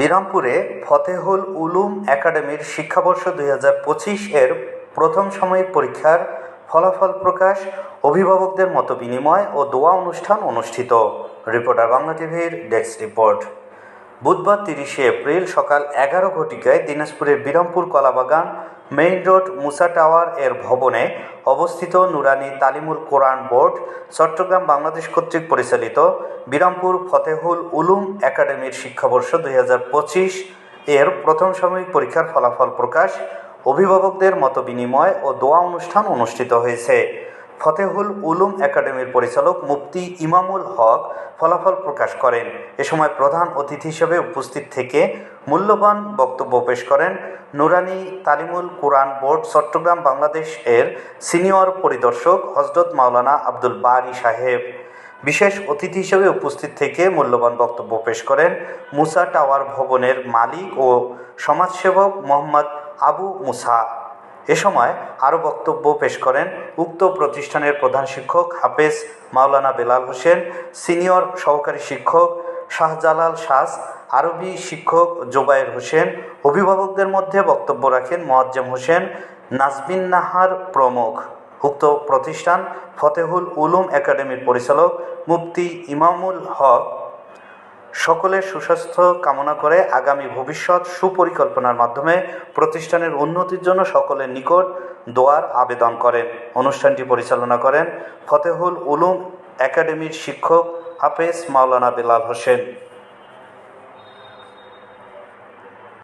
বিরামপুরে ফতেহুল উলুম একাডেমির শিক্ষাবর্ষ দুই হাজার পঁচিশ এর প্রথম সাময়িক পরীক্ষার ফলাফল প্রকাশ অভিভাবকদের মত বিনিময় ও দোয়া অনুষ্ঠান অনুষ্ঠিত। রিপোর্টার বাংলা টিভির ডেস্ক রিপোর্ট। বুধবার তিরিশে এপ্রিল সকাল এগারো ঘটিকায় দিনাজপুরের Birampur Kalabagan, main road, Musa tower এর ভবনে অবস্থিত নুরানি তালিমুল কোরআন বোর্ড, চট্টগ্রাম বাংলাদেশ কর্তৃক পরিচালিত বিরামপুর ফতেহুল উলুম একাডেমির শিক্ষাবর্ষ দুই হাজার পঁচিশ এর প্রথম সাময়িক পরীক্ষার ফলাফল প্রকাশ অভিভাবকদের মত বিনিময় ও দোয়া অনুষ্ঠান অনুষ্ঠিত হয়েছে। ফতেহুল উলুম একাডেমির পরিচালক মুফতি ইমামুল হক ফলাফল প্রকাশ করেন। এ সময় প্রধান অতিথি হিসেবে উপস্থিত থেকে মূল্যবান বক্তব্য পেশ করেন নুরানি তালিমুল কোরআন বোর্ড চট্টগ্রাম বাংলাদেশ এর সিনিয়র পরিদর্শক হজরত মাওলানা আব্দুল বারি সাহেব। বিশেষ অতিথি হিসেবে উপস্থিত থেকে মূল্যবান বক্তব্য পেশ করেন মুসা টাওয়ার ভবনের মালিক ও সমাজসেবক মোহাম্মদ আবু মুসা। এ সময় আরও বক্তব্য পেশ করেন উক্ত প্রতিষ্ঠানের প্রধান শিক্ষক হাফেজ মাওলানা বেলাল হোসেন, সিনিয়র সহকারী শিক্ষক শাহজালাল শাস, আরবি শিক্ষক জোবায়ের হোসেন, অভিভাবকদের মধ্যে বক্তব্য রাখেন মোয়াজ্জেম হোসেন নাজবিন নাহার প্রমুখ। উক্ত প্রতিষ্ঠান ফতেহুল উলুম একাডেমির পরিচালক মুফতি ইমামুল হক সকলের সুস্বাস্থ্য কামনা করে আগামী ভবিষ্যৎ সুপরিকল্পনার মাধ্যমে প্রতিষ্ঠানের উন্নতির জন্য সকলের নিকট দোয়ার আবেদন করেন। অনুষ্ঠানটি পরিচালনা করেন ফতেহুল উলুম একাডেমির শিক্ষক হাফেজ মাওলানা বেলাল হোসেন।